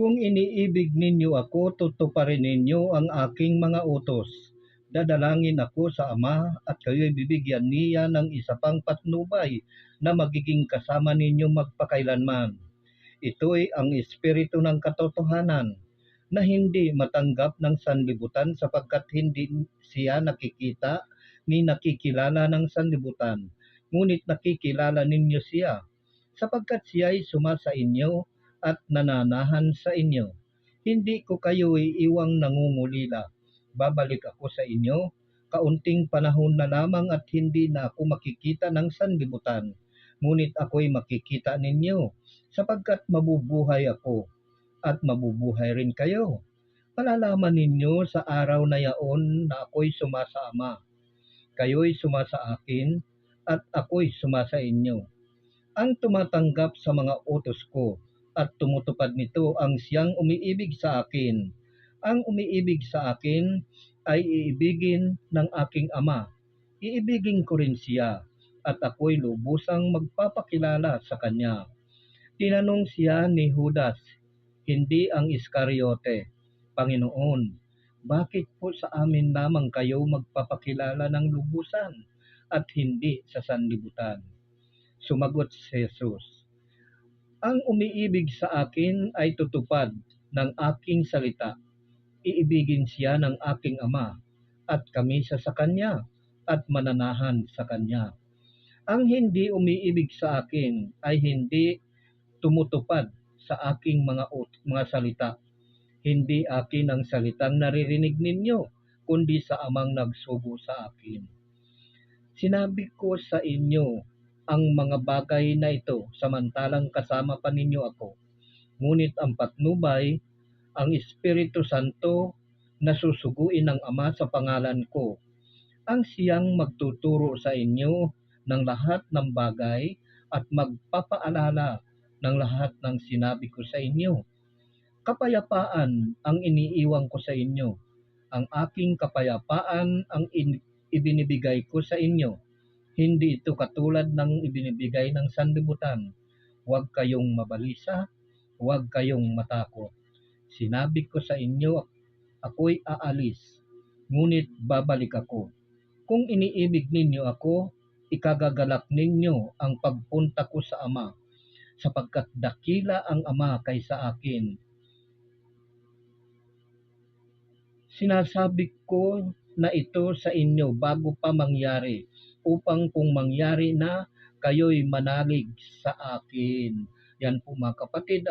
Kung iniibig ninyo ako, tutuparin ninyo ang aking mga utos. Dadalangin ako sa Ama at kayo'y bibigyan niya ng isa pang patnubay na magiging kasama ninyo magpakailanman. Ito'y ang Espiritu ng katotohanan na hindi matanggap ng sanlibutan sapagkat hindi siya nakikita ni nakikilala ng sanlibutan. Ngunit nakikilala ninyo siya sapagkat siya'y suma sa inyo at nananahan sa inyo. Hindi ko kayo iiwang nangungulila. Babalik ako sa inyo, kaunting panahon na lamang at hindi na ako makikita ng sanlibutan. Ngunit ako'y makikita ninyo, sapagkat mabubuhay ako, at mabubuhay rin kayo. Malalaman ninyo sa araw na yaon na ako'y suma sa Ama. Kayo'y suma sa akin, at ako'y suma sa inyo. Ang tumatanggap sa mga utos ko, at tumutupad nito ang siyang umiibig sa akin. Ang umiibig sa akin ay iibigin ng aking ama. Iibigin ko rin siya at ako'y lubusang magpapakilala sa kanya. Tinanong siya ni Judas, hindi ang Iskariote, Panginoon, bakit po sa amin lamang kayo magpapakilala ng lubusan at hindi sa sanlibutan? Sumagot si Jesus, ang umiibig sa akin ay tutupad ng aking salita. Iibigin siya ng aking ama at kami sa sa kanya at mananahan sa kanya. Ang hindi umiibig sa akin ay hindi tumutupad sa aking mga ut- mga salita. Hindi akin ang salitang naririnig ninyo, kundi sa amang nagsugo sa akin. Sinabi ko sa inyo ang mga bagay na ito samantalang kasama pa ninyo ako. Ngunit ang patnubay, ang Espiritu Santo na susuguin ng Ama sa pangalan ko, ang siyang magtuturo sa inyo ng lahat ng bagay at magpapaalala ng lahat ng sinabi ko sa inyo. Kapayapaan ang iniiwang ko sa inyo. Ang aking kapayapaan ang in- ibinibigay ko sa inyo hindi ito katulad ng ibinibigay ng sanlibutan. Huwag kayong mabalisa, huwag kayong matakot. Sinabi ko sa inyo, ako'y aalis, ngunit babalik ako. Kung iniibig ninyo ako, ikagagalak ninyo ang pagpunta ko sa Ama, sapagkat dakila ang Ama kaysa akin. Sinasabi ko na ito sa inyo bago pa mangyari upang kung mangyari na, kayo'y manalig sa akin. Yan po mga kapatid, ang